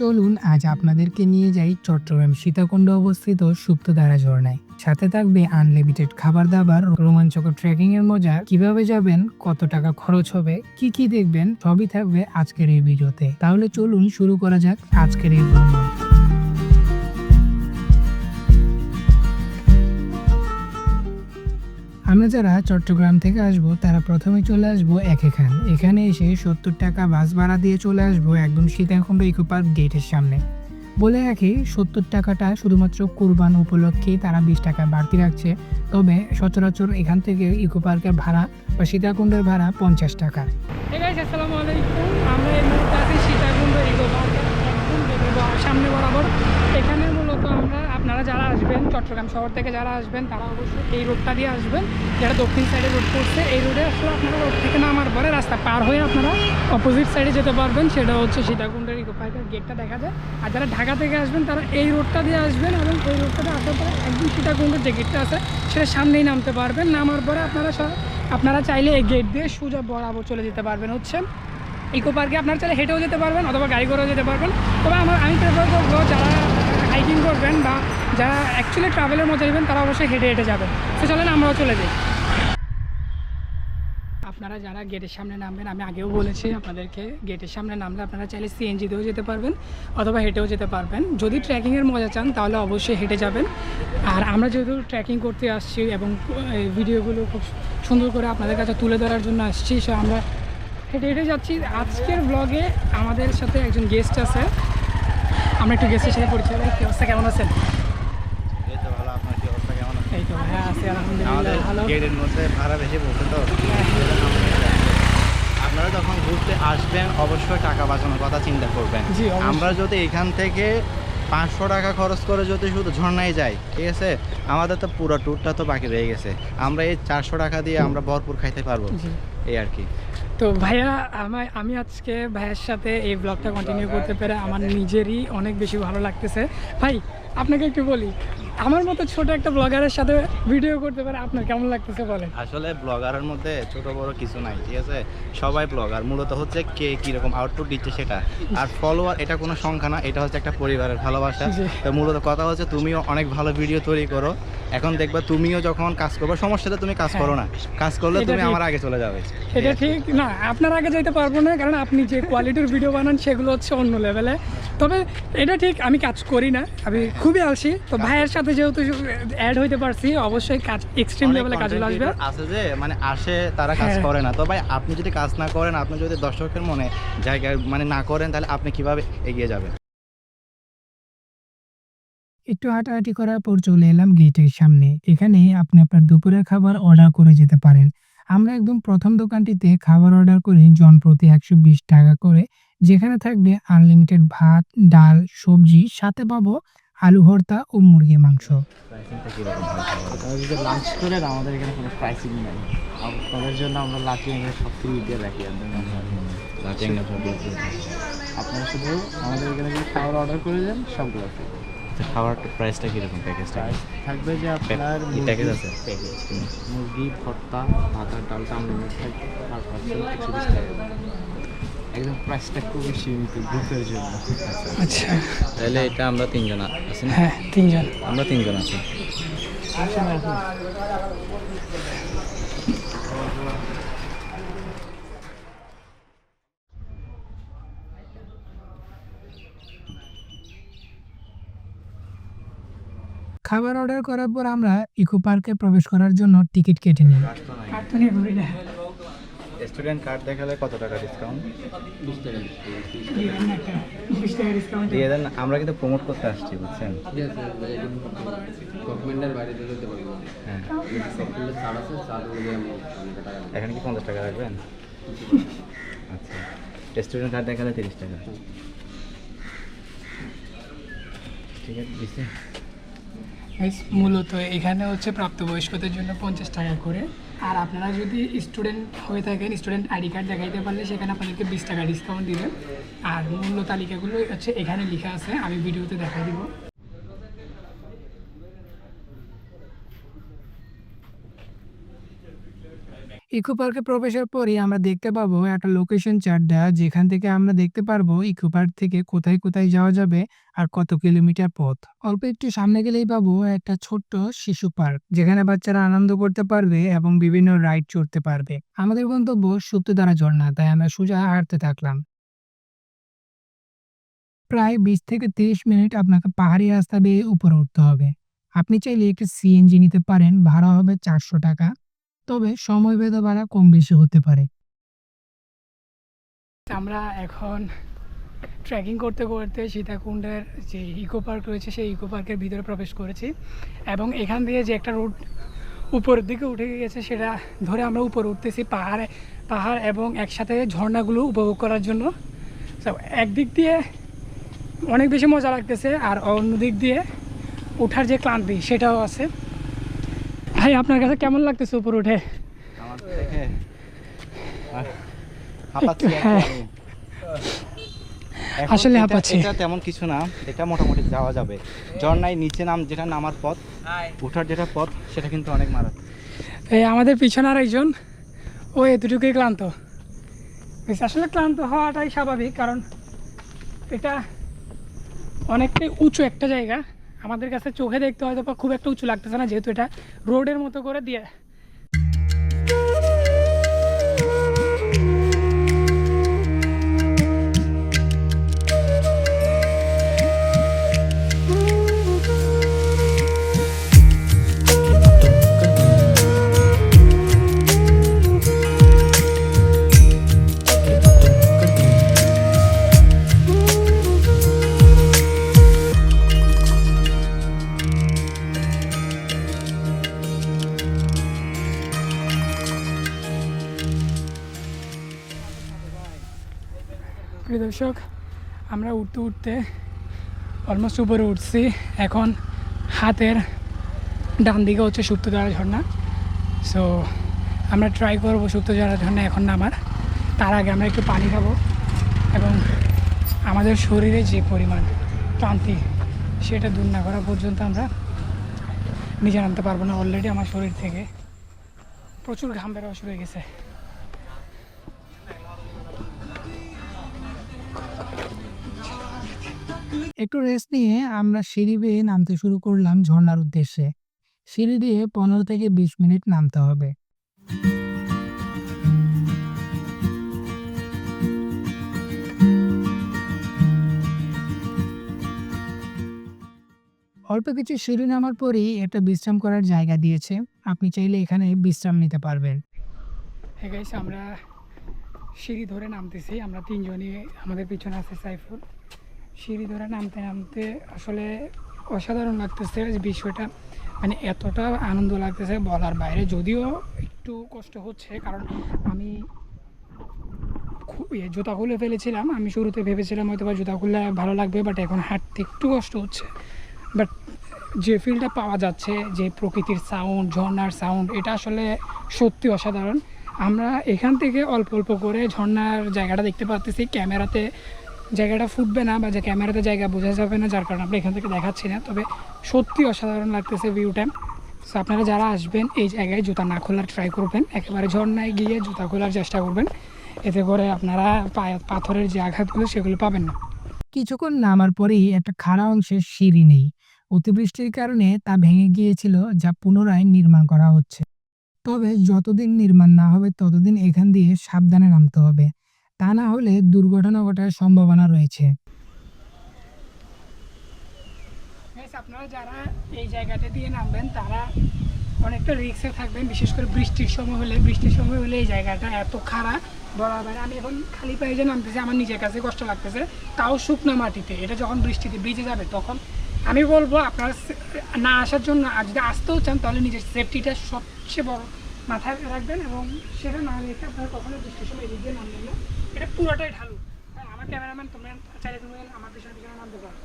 চলুন, আজ আপনাদেরকে নিয়ে যাই চট্টগ্রাম সীতাকুণ্ড অবস্থিত সুপ্তধারা ঝর্ণায়। সাথে থাকবে আনলিমিটেড খাবার দাবার, রোমাঞ্চকর ট্রেকিং এর মজা, কীভাবে যাবেন, কত টাকা খরচ হবে, কি কি দেখবেন, সবই থাকবে আজকের এই ভিডিওতে। তাহলে চলুন শুরু করা যাক আজকের এই ভ্রমণ। আমরা যারা চট্টগ্রাম থেকে আসব, তারা প্রথমে চলে আসব একে খান এখানে এসে সত্তর টাকা বাস ভাড়া দিয়ে চলে আসব একদম সীতাকুণ্ড ইকো পার্ক গেটের সামনে। বলে রাখি, সত্তর টাকাটা শুধুমাত্র কোরবান উপলক্ষেই তারা বিশ টাকা বাড়তি রাখছে। তবে সচরাচর এখান থেকে ইকো পার্কের ভাড়া বা সীতাকুণ্ডের ভাড়া পঞ্চাশ টাকা। আমরা সামনে বরাবর। এখানে আমরা আপনারা যারা আসবেন, চট্টগ্রাম শহর থেকে যারা আসবেন, তারা অবশ্যই এই রোডটা দিয়ে আসবেন যারা দক্ষিণ সাইডে রোড করছে। এই রোডে আসলে আপনারা রোড থেকে নামার পরে রাস্তা পার হয়ে আপনারা অপোজিট সাইডে যেতে পারবেন, সেটা হচ্ছে সীতাকুণ্ডের ইকো পার্কের গেটটা দেখা যায়। আর যারা ঢাকা থেকে আসবেন, তারা এই রোডটা দিয়ে আসবেন এবং এই রোডটাতে আসার পরে একদম সীতাকুণ্ডের যে গেটটা আছে, সেটা সামনেই নামতে পারবেন। নামার পরে আপনারা আপনারা চাইলে এই গেট দিয়ে সোজা বরাবর চলে যেতে পারবেন। হচ্ছে ইকো পার্কে আপনারা চাইলে হেঁটেও যেতে পারবেন অথবা গাড়ি করেও যেতে পারবেন। তবে আমার আমি প্রেফার করব যারা হাইকিং করবেন বা যারা অ্যাকচুয়ালি ট্রাভেলের মজা নেবেন, তারা অবশ্যই হেঁটে হেঁটে যাবেন। তো চলেন আমরাও চলে যাই। আপনারা যারা গেটের সামনে নামবেন, আমি আগেও বলেছি আপনাদেরকে, গেটের সামনে নামলে আপনারা চাইলে সিএনজি দিয়েও যেতে পারবেন, অথবা হেঁটেও যেতে পারবেন। যদি ট্রেকিংয়ের মজা চান, তাহলে অবশ্যই হেঁটে যাবেন। আর আমরা যেহেতু ট্রেকিং করতে আসছি এবং ভিডিওগুলো খুব সুন্দর করে আপনাদের কাছে তুলে ধরার জন্য আসছি সো আমরা হেঁটে হেঁটে যাচ্ছি। আজকের ব্লগে আমাদের সাথে একজন গেস্ট আছে। আমরা একটু গেস্টের সাথে পরিচয় কেমন আছেন এই তো ভালো আপনার কি অবস্থা কেমন আছে এই তো হ্যাঁ আছি আলহামদুলিল্লাহ আমাদের গেটের মধ্যে ভাড়া বেশি পড়ছে তো আমরা আপনারা যখন ঘুরতে আসবেন অবশ্যই টাকা বাঁচানোর কথা চিন্তা করবেন। আমরা যদি এখান থেকে পাঁচশো টাকা খরচ করে যদি শুধু ঝর্ণায় যাই ঠিক আছে? আমাদের তো পুরো ট্যুরটা তো বাকি রয়ে গেছে। আমরা এই চারশো টাকা দিয়ে আমরা ভরপুর খাইতে পারব। এই আর কি। তো ভাইয়া আমার আমি আজকে ভাইয়ের সাথে এই ব্লগটা কন্টিনিউ করতে পেরে আমার নিজেরই অনেক বেশি ভালো লাগতেছে। ভাই আপনাকে একটু বলি আমার মতো ছোট একটা ব্লগারের সাথে ভিডিও করতে পারে আপনার কেমন লাগতেছে বলেন? আসলে ব্লগারের মধ্যে ছোট বড় কিছু নাই ঠিক আছে? সবাই ব্লগার মূলত হচ্ছে কে কীরকম আউটপুট দিচ্ছে সেটা। আর ফলোয়ার এটা কোনো সংখ্যা না এটা হচ্ছে একটা পরিবারের ভালোবাসা। তো মূলত কথা হচ্ছে তুমিও অনেক ভালো ভিডিও তৈরি করো। এখন দেখবা তুমিও যখন কাজ করবে সমস্যাটা তুমি কাজ করো না। কাজ করলে হ্যাঁ। তুমি আমার আগে চলে যাবে। এটা ঠিক না আপনার আগে যাইতে পারব না কারণ আপনি যে কোয়ালিটির ভিডিও বানান সেগুলো হচ্ছে অন্য লেভেলে তবে এটা ঠিক আমি কাজ করি না। আমি খুবই আলসি তো ভাইয়ের সাথে যেহেতু অ্যাড হইতে পারছি অবশ্যই কাজ এক্সট্রিম লেভেলে কাজে আসবে আছে যে মানে আসে তারা কাজ হ্যাঁ। করে না। তো ভাই আপনি যদি কাজ না করেন আপনি যদি দর্শকের মনে জায়গায় মানে না করেন তাহলে আপনি কীভাবে এগিয়ে যাবেন? একটু হাঁটাহাঁটি করার পর চলে এলাম গেটের সামনে। এখানে আপনি আপনার দুপুরের খাবার অর্ডার করে যেতে পারেন। আমরা একদম প্রথম দোকানটিতে খাবার অর্ডার করি জন প্রতি একশো বিশ টাকা করে যেখানে থাকবে আনলিমিটেড ভাত ডাল সবজি সাথে পাবো আলু ভর্তা ও মুরগি মাংস। লাঞ্চ করেন আমাদের এখানে কোনো প্রাইসিং নাই। আপনাদের জন্য আমরা এখানে সব ফ্রি দিয়ে রাখি আপনারা শুধু আমাদের এখানে যদি খাবার অর্ডার করে দেন সবগুলো ফ্রি প্রাইসটা কীরকম প্যাকেজটা থাকবে যে আপনার প্যাকেজ আছে? প্যাকেজ মুরগি ভর্তা ভাত আর ডালটা আনলিমিটেড থাকবে। একশো বিশ টাকা করে। একদম প্রাইসটা খুবই সীমিত গ্রুপের জন্য। আচ্ছা। তাহলে এটা আমরা তিনজন আছি হ্যাঁ তিনজন। আমরা তিনজন আছি। খাবার অর্ডার করার পর আমরা ইকো পার্কে প্রবেশ করার জন্য টিকিট কেটে নিই। স্টুডেন্ট কার্ড দেখালে কত টাকা ডিসকাউন্ট বিশ টাকা ডিসকাউন্ট দিয়ে দেন আমরা কিন্তু প্রমোট করতে আসছি বুঝছেন? হ্যাঁ। এখানে কি পঞ্চাশ টাকা রাখবেন? আচ্ছা। স্টুডেন্ট কার্ড দেখালে তিরিশ টাকা। ঠিক আছে দিচ্ছি। মূলত এখানে হচ্ছে প্রাপ্তবয়স্কদের জন্য পঞ্চাশ টাকা করে। আর আপনারা যদি স্টুডেন্ট হয়ে থাকেন স্টুডেন্ট আইডি কার্ড দেখাইতে পারলে সেখানে আপনাদেরকে বিশ টাকা ডিসকাউন্ট দিবেন আর মূল্য তালিকাগুলো হচ্ছে এখানে লেখা আছে, আমি ভিডিওতে দেখাই দিব। ইকো পার্কে প্রবেশের পরই আমরা দেখতে পাবো একটা লোকেশন চার্ট দেওয়া যেখান থেকে আমরা দেখতে পারব ইকো পার্ক থেকে কোথায় কোথায় যাওয়া যাবে আর কত কিলোমিটার পথ। অল্প একটু সামনে গেলেই পাবো একটা ছোট্ট শিশু পার্ক, যেখানে বাচ্চারা আনন্দ করতে পারবে এবং বিভিন্ন রাইড চড়তে পারবে। আমাদের গন্তব্য সুপ্তধারা ঝর্ণা, তাই আমরা সোজা হাঁটতে থাকলাম। প্রায় বিশ থেকে তিরিশ মিনিট আপনাকে পাহাড়ি রাস্তা বেয়ে উপরে উঠতে হবে। আপনি চাইলে একটি সিএনজি নিতে পারেন, ভাড়া হবে চারশো টাকা। তবে সময় ভেদে ভাড়া কম বেশি হতে পারে। আমরা এখন ট্রেকিং করতে করতে সীতাকুণ্ডের যে ইকো পার্ক রয়েছে, সেই ইকো পার্কের ভিতরে প্রবেশ করেছি এবং এখান দিয়ে যে একটা রুট উপরের দিকে উঠে গেছে সেটা ধরে আমরা উপরে উঠতেছি পাহাড়ে, পাহাড় এবং একসাথে ঝর্ণাগুলো উপভোগ করার জন্য। একদিক দিয়ে অনেক বেশি মজা লাগতেছে আর অন্য দিক দিয়ে ওঠার যে ক্লান্তি, সেটাও আছে। ভাই আপনার কাছে কেমন লাগতেছে উপরে উঠে? হ্যাঁ। আসলে হাঁপাচ্ছি। এটা তেমন কিছু না এটা মোটামুটি যাওয়া যাবে। ঝর্ণায় নিচে নাম যেটা নামার পথ ওঠার যেটা পথ সেটা কিন্তু অনেক মারাত্মক। এই আমাদের পিছনে আর একজন ও এতটুকুই ক্লান্ত। বেশ আসলে ক্লান্ত হওয়াটাই স্বাভাবিক কারণ এটা অনেকটাই উঁচু একটা জায়গা। আমাদের কাছে চোখে দেখতে হয়তো খুব একটা উঁচু লাগতেছে না, যেহেতু এটা রোডের মতো করে দিয়ে দর্শক, আমরা উঠতে উঠতে অলমোস্ট উপরে উঠছি। এখন হাতের ডান দিকে হচ্ছে সুপ্তধারা ঝর্ণা। সো আমরা ট্রাই করব সুপ্তধারা ঝর্ণা এখন নামার। তার আগে আমরা একটু পানি খাব এবং আমাদের শরীরে যে পরিমাণ ক্লান্তি, সেটা দূর না করা পর্যন্ত আমরা নিজে নামতে পারব না অলরেডি আমার শরীর থেকে। প্রচুর ঘাম বেরোয়া শুরু হয়ে গেছে। একটু রেস্ট নিয়ে আমরা সিঁড়ি বেয়ে নামতে শুরু করলাম ঝর্ণার উদ্দেশ্যে। সিঁড়ি দিয়ে পনেরো থেকে বিশ মিনিট নামতে হবে। অল্প কিছু সিঁড়ি নামার পরেই একটা বিশ্রাম করার জায়গা দিয়েছে। আপনি চাইলে এখানে বিশ্রাম নিতে পারবেন। আমরা সিঁড়ি ধরে নামতেছি। আমরা তিনজনই, আমাদের পিছনে আছে সাইফুল। সিঁড়ি ধরে নামতে নামতে আসলে অসাধারণ লাগতেছে বিষয়টা। মানে এতটা আনন্দ লাগতেছে বলার বাইরে। যদিও একটু কষ্ট হচ্ছে, কারণ আমি খুব জুতা খুলে ফেলেছিলাম। আমি শুরুতে ভেবেছিলাম হয়তো বা জুতা খুললে ভালো লাগবে বাট এখন হাঁটতে একটু কষ্ট হচ্ছে। বাট যে ফিলটা পাওয়া যাচ্ছে, যে প্রকৃতির সাউন্ড ঝর্নার সাউন্ড এটা আসলে সত্যি অসাধারণ। আমরা এখান থেকে অল্প অল্প করে ঝর্ণার জায়গাটা দেখতে পারতেছি। ক্যামেরাতে জায়গাটা ফুটবে না বা যে ক্যামেরাতে জায়গা বোঝা যাবে না, যার কারণে আমরা এখান থেকে দেখাচ্ছি না। তবে সত্যি অসাধারণ লাগতেছে ভিউটা সো আপনারা যারা আসবেন, এই জায়গায় জুতা না খোলার ট্রাই করবেন। একেবারে ঝর্ণায় গিয়ে জুতা খোলার চেষ্টা করবেন। এতে করে আপনারা পাথরের যে আঘাতগুলো, সেগুলো পাবেন না। কিছুক্ষণ নামার পরেই একটা খাড়া অংশের সিঁড়ি নেই। অতিবৃষ্টির কারণে তা ভেঙে গিয়েছিল, যা পুনরায় নির্মাণ করা হচ্ছে। তবে যতদিন নির্মাণ না হবে, ততদিন এখান দিয়ে সাবধানে নামতে হবে। তা না হলে দুর্ঘটনা ঘটার সম্ভাবনা রয়েছে। আপনারা যারা এই জায়গাটা দিয়ে নামবেন, তারা অনেকটা রিক্সে থাকবেন, বিশেষ করে বৃষ্টির সময় হলে। বৃষ্টির সময় হলে এই জায়গাটা এত খারাপ, বরাবর। আমি এখন খালি পায়ে যে নামতেছি, আমার নিজের কাছে কষ্ট লাগতেছে। তাও শুকনো মাটিতে। এটা যখন বৃষ্টিতে ভিজে যাবে, তখন আমি বলব আপনারা না আসার জন্য, আর যদি আসতেও চান, তাহলে নিজের সেফটিটা সবচেয়ে বড় মাথায় রাখবেন এবং সেটা না রেখে আপনারা কখনো বৃষ্টির সময় এদিক দিয়ে নামবেন না। এটা পুরোটাই ঢালু। হ্যাঁ, আমার ক্যামেরাম্যান তোমরা চাইলে তুমি আমার পিছনে পিছনে নামতে পারো।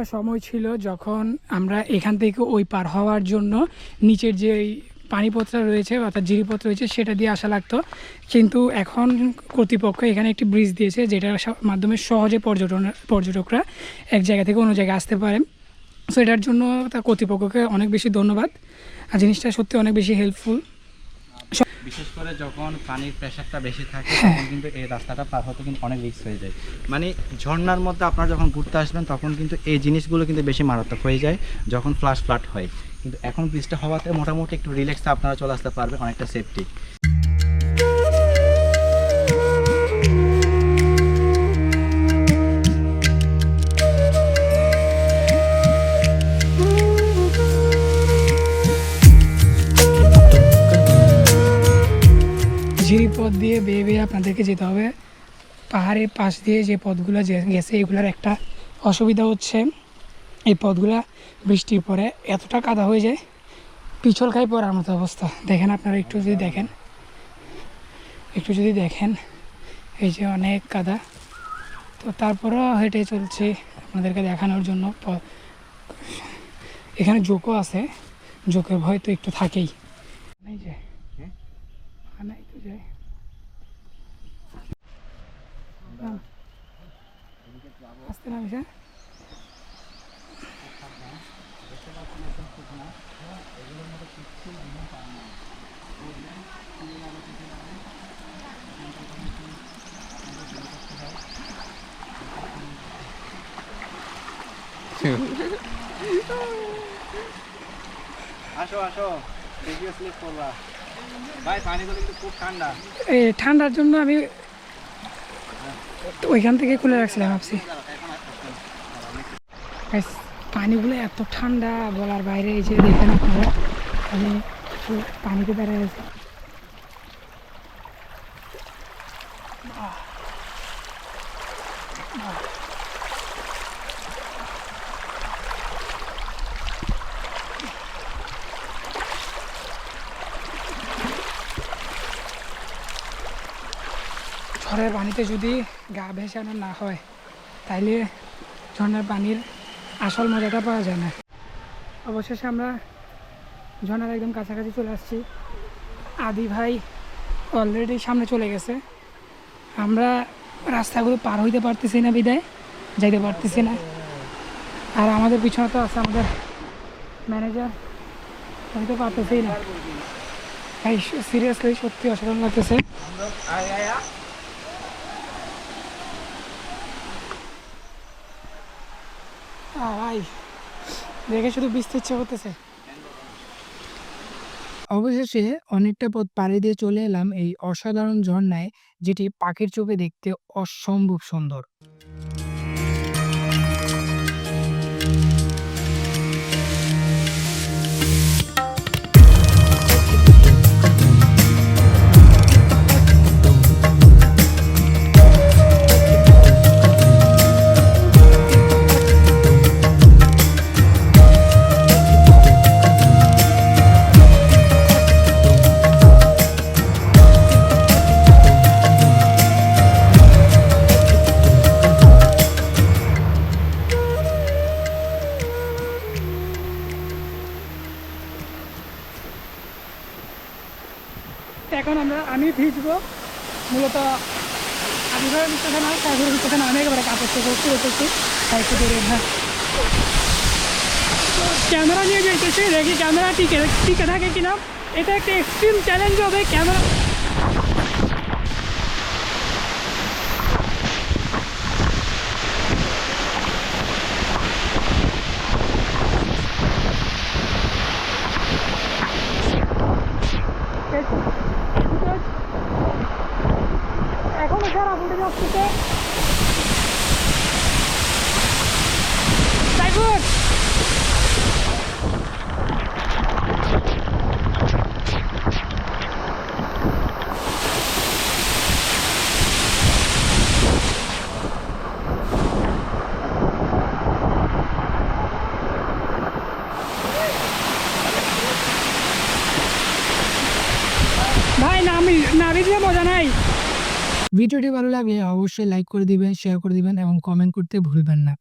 একটা সময় ছিল যখন আমরা এখান থেকে ওই পার হওয়ার জন্য নিচের যে পানিপত্র রয়েছে অর্থাৎ জিরিপথ রয়েছে সেটা দিয়ে আসা লাগতো। কিন্তু এখন কর্তৃপক্ষ এখানে একটি ব্রিজ দিয়েছে যেটার মাধ্যমে সহজে পর্যটন, পর্যটকরা এক জায়গা থেকে অন্য জায়গায় আসতে পারে সো এটার জন্য তার কর্তৃপক্ষকে অনেক বেশি ধন্যবাদ। আর জিনিসটা সত্যি অনেক বেশি হেল্পফুল বিশেষ করে যখন পানির প্রেশারটা বেশি থাকে হ্যাঁ। তখন কিন্তু এই রাস্তাটা পার হতে কিন্তু অনেক রিস্ক হয়ে যায়। মানে ঝর্নার মধ্যে আপনারা যখন ঘুরতে আসবেন তখন কিন্তু এই জিনিসগুলো কিন্তু বেশি মারাত্মক হয়ে যায় যখন ফ্লাশ ফ্লাট হয়। কিন্তু এখন ব্রিজটা হওয়াতে মোটামুটি একটু রিল্যাক্সে আপনারা চলে আসতে পারবে অনেকটা সেফটি দিয়ে বেয়ে বেয়ে আপনাদেরকে যেতে হবে। পাহাড়ের পাশ দিয়ে যে পথগুলো গেছে এগুলোর একটা অসুবিধা হচ্ছে। এই পথগুলা বৃষ্টির পরে এতটা কাদা হয়ে যায় পিছল খাই পড়ার মতো অবস্থা। দেখেন আপনারা একটু যদি দেখেন একটু যদি দেখেন এই যে অনেক কাদা। তো তারপরেও হেঁটে চলছে আপনাদেরকে দেখানোর জন্য। এখানে জোকও আছে জোকের ভয় তো একটু থাকেই। এই যে আনাই তো যায় নাম। আসতে হ্যাঁ আসো আসো করবা। ভাই পানিগুলো কিন্তু খুব ঠান্ডা। ঠান্ডার জন্য আমি ওইখান থেকে খুলে রাখছিলাম ভাবছি। পানিগুলো এত ঠান্ডা, বলার বাইরে এই যে দেখেন আমি পানিতে দাঁড়িয়ে আছি ঝড়ের পানিতে যদি গা ভেসানো না হয়, তাইলে ঝর্ণার পানির আসল মজাটা পাওয়া যায় না। অবশেষে আমরা ঝর্ণার একদম কাছাকাছি চলে আসছি। আদি ভাই অলরেডি সামনে চলে গেছে। আমরা রাস্তাগুলো পার হইতে পারতেছি না বিদায়, যাইতে পারতেছি না। আর আমাদের পিছনে তো আছে আমাদের ম্যানেজার হইতে পারতেছি না। সিরিয়াসলি সত্যি অসাধারণ লাগতেছে। ভাই দেখে শুধু বিস্তে ইচ্ছে করতেছে। অবশেষে অনেকটা পথ পাড়ি দিয়ে চলে এলাম এই অসাধারণ ঝর্ণায়, যেটি পাখির চোখে দেখতে অসম্ভব সুন্দর। নিয়ে দেখি ক্যামেরা টিকে টিকে থাকে কিনা? এটা একটা এক্সট্রিম চ্যালেঞ্জ হবে ক্যামেরা এখনও খারাপ উঠে যাচ্ছে সাইফুর ভাই নামি নামি দিয়ে মজা নাই ভিডিওটি ভালো লাগলে অবশ্যই লাইক করে দিবেন শেয়ার করে দিবেন এবং কমেন্ট করতে ভুলবেন না।